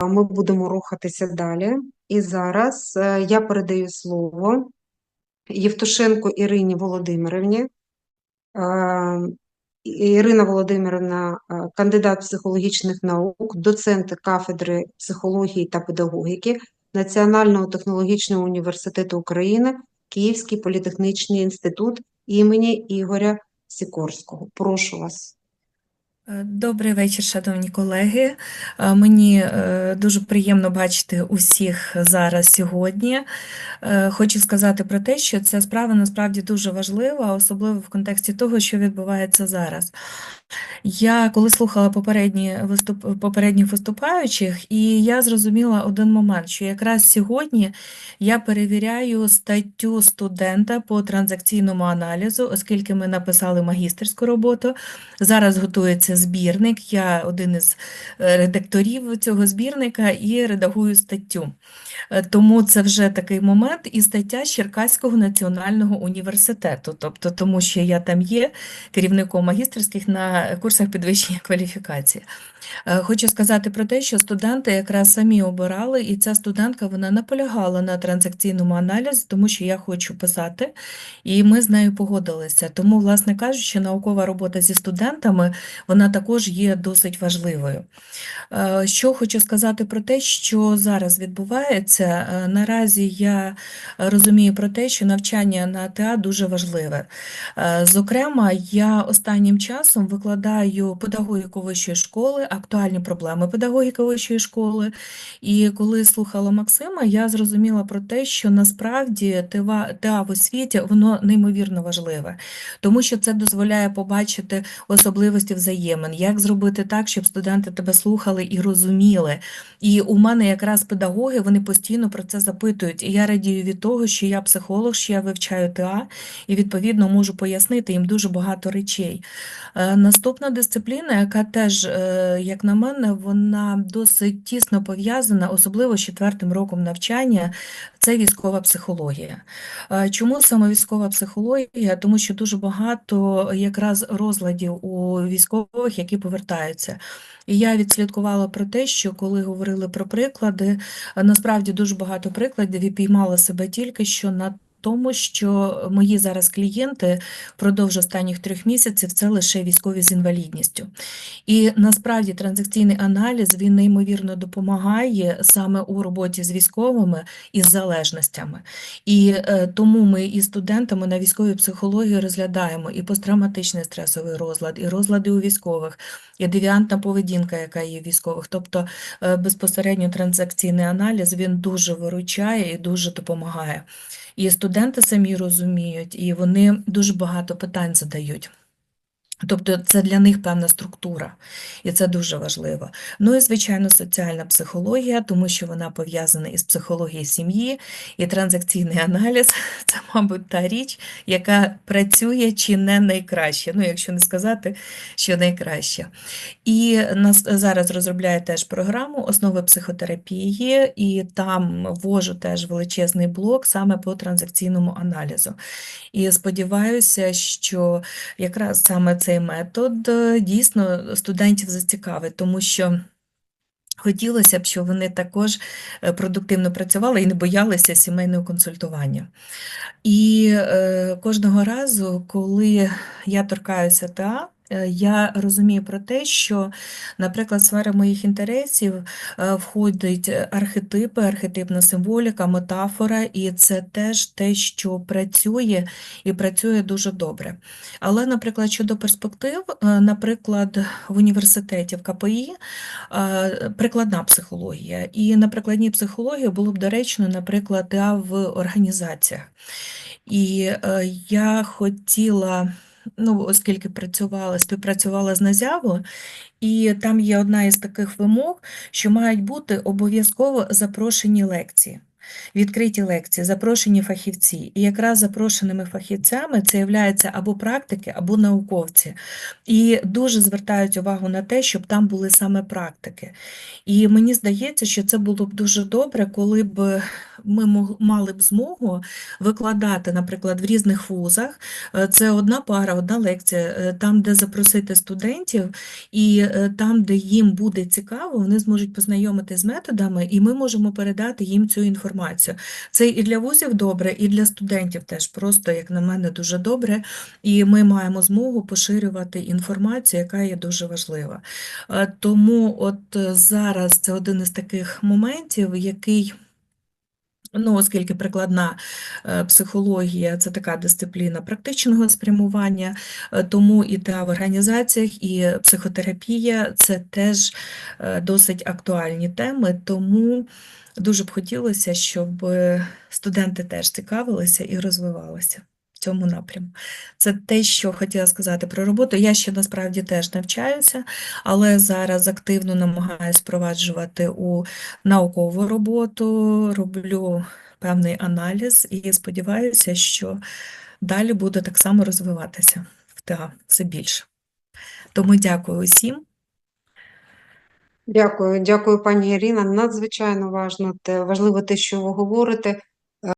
Ми будемо рухатися далі. І зараз е, я передаю слово Євтушенко Ірині Володимирівні. Е, Ірина Володимирівна, е, кандидат психологічних наук, доцент кафедри психології та педагогіки Національного технологічного університету України, Київський політехнічний інститут імені Ігоря Сікорського. Прошу вас. Е, Добрий вечір, шановні колеги. Е, Мені е, дуже приємно бачити усіх зараз сьогодні. Хочу сказати про те, що ця справа насправді дуже важлива, особливо в контексті того, що відбувається зараз. Я коли слухала попередні виступ, попередніх виступаючих, і я зрозуміла один момент, що якраз сьогодні я перевіряю статтю студента по транзакційному аналізу, оскільки ми написали магістерську роботу. Зараз готується збірник. Я один із е, редакторів цього збірника і редагую статтю. Е, Тому це вже такий момент і стаття Черкаського національного університету, тобто тому що я там є керівником магістерських на курсах підвищення кваліфікації. Е, Хочу сказати про те, що студенти якраз самі обирали, і ця студентка вона наполягала на транзакційному аналізі, тому що я хочу писати, і ми з нею погодилися. Тому, власне кажучи, наукова робота зі студентами вона також є досить важливою. Е, Що хочу сказати про те, що зараз відбувається. Е, Наразі я розумію про те, що навчання на ТА дуже важливе. Зокрема, я останнім часом викладаю педагогіку вищої школи, актуальні проблеми педагогіки вищої школи. І коли слухала Максима, я зрозуміла про те, що насправді ТА, в освіті воно неймовірно важливе, тому що це дозволяє побачити особливості взаємин, як зробити так, щоб студенти тебе слухали і розуміли. І у мене якраз педагоги вони постійно про це запитують. І я радію від того, що я психолог, що я вивчаю ТА, і відповідно можу пояснити їм дуже багато речей. Наступна дисципліна, яка теж, е, як на мене, вона досить тісно пов'язана, особливо з четвертим роком навчання, це військова психологія. Е, Чому саме військова психологія? Тому що дуже багато якраз розладів у військових, які повертаються. І я відслідкувала про те, що коли говорили про приклади, насправді дуже багато прикладів і піймала себе тільки що на тому, що мої зараз клієнти впродовж останніх трьох місяців це лише військові з інвалідністю. І насправді транзакційний аналіз він неймовірно допомагає саме у роботі з військовими і з залежностями. І е, тому ми із студентами на військовій психології розглядаємо і посттравматичний стресовий розлад, і розлади у військових, і девіантна поведінка, яка є в військових. Тобто е, безпосередньо транзакційний аналіз він дуже виручає і дуже допомагає. І студенти самі розуміють, і вони дуже багато питань задають. Тобто це для них певна структура, і це дуже важливо. Ну і, звичайно, соціальна психологія, тому що вона пов'язана із психологією сім'ї, і транзакційний аналіз це, мабуть, та річ, яка працює чи не найкраще, ну, якщо не сказати, що найкраще. І нас зараз розробляю теж програму основи психотерапії, і там ввожу теж величезний блок саме по транзакційному аналізу. І сподіваюся, що якраз саме цей метод е, дійсно студентів зацікавить, тому що хотілося б, щоб вони також е, продуктивно працювали і не боялися сімейного консультування. І е, кожного разу, коли я торкаюся ТА, я розумію про те, що, наприклад, сфера моїх інтересів е, входить е, архетипи, архетипна символіка, метафора, і це теж те, що працює і працює дуже добре. Але, наприклад, щодо перспектив, е, наприклад, в університеті в КПІ е, прикладна психологія. І на прикладній психології було б доречно, наприклад, в організаціях. І е, я хотіла, ну, оскільки працювала, співпрацювала з Назяво, і там є одна із таких вимог, що мають бути обов'язково запрошені лекції. Відкриті лекції, запрошені фахівці. І якраз запрошеними фахівцями це являються або практики, або науковці. І дуже звертають увагу на те, щоб там були саме практики. І мені здається, що це було б дуже добре, коли б ми мали б змогу викладати, наприклад, в різних вузах. Е, Це одна пара, одна лекція, е, там, де запросити студентів, і е, там, де їм буде цікаво, вони зможуть познайомити з методами, і ми можемо передати їм цю інформацію. Це і для вузів добре, і для студентів теж просто, як на мене, дуже добре. І ми маємо змогу поширювати інформацію, яка є дуже важлива. Е, Тому от е, зараз це один із таких моментів, який. Ну, оскільки прикладна е, психологія це така дисципліна практичного спрямування, е, тому і та в організаціях, і психотерапія це теж е, досить актуальні теми. Тому дуже б хотілося, щоб студенти теж цікавилися і розвивалися цьому напряму. Це те, що хотіла сказати про роботу. Я ще насправді теж навчаюся, але зараз активно намагаюся впроваджувати у наукову роботу, роблю певний аналіз і сподіваюся, що далі буду так само розвиватися в ТА все більше. Тому дякую усім. Дякую, дякую, пані Ірина. Надзвичайно важно те, важливо те, що ви говорите.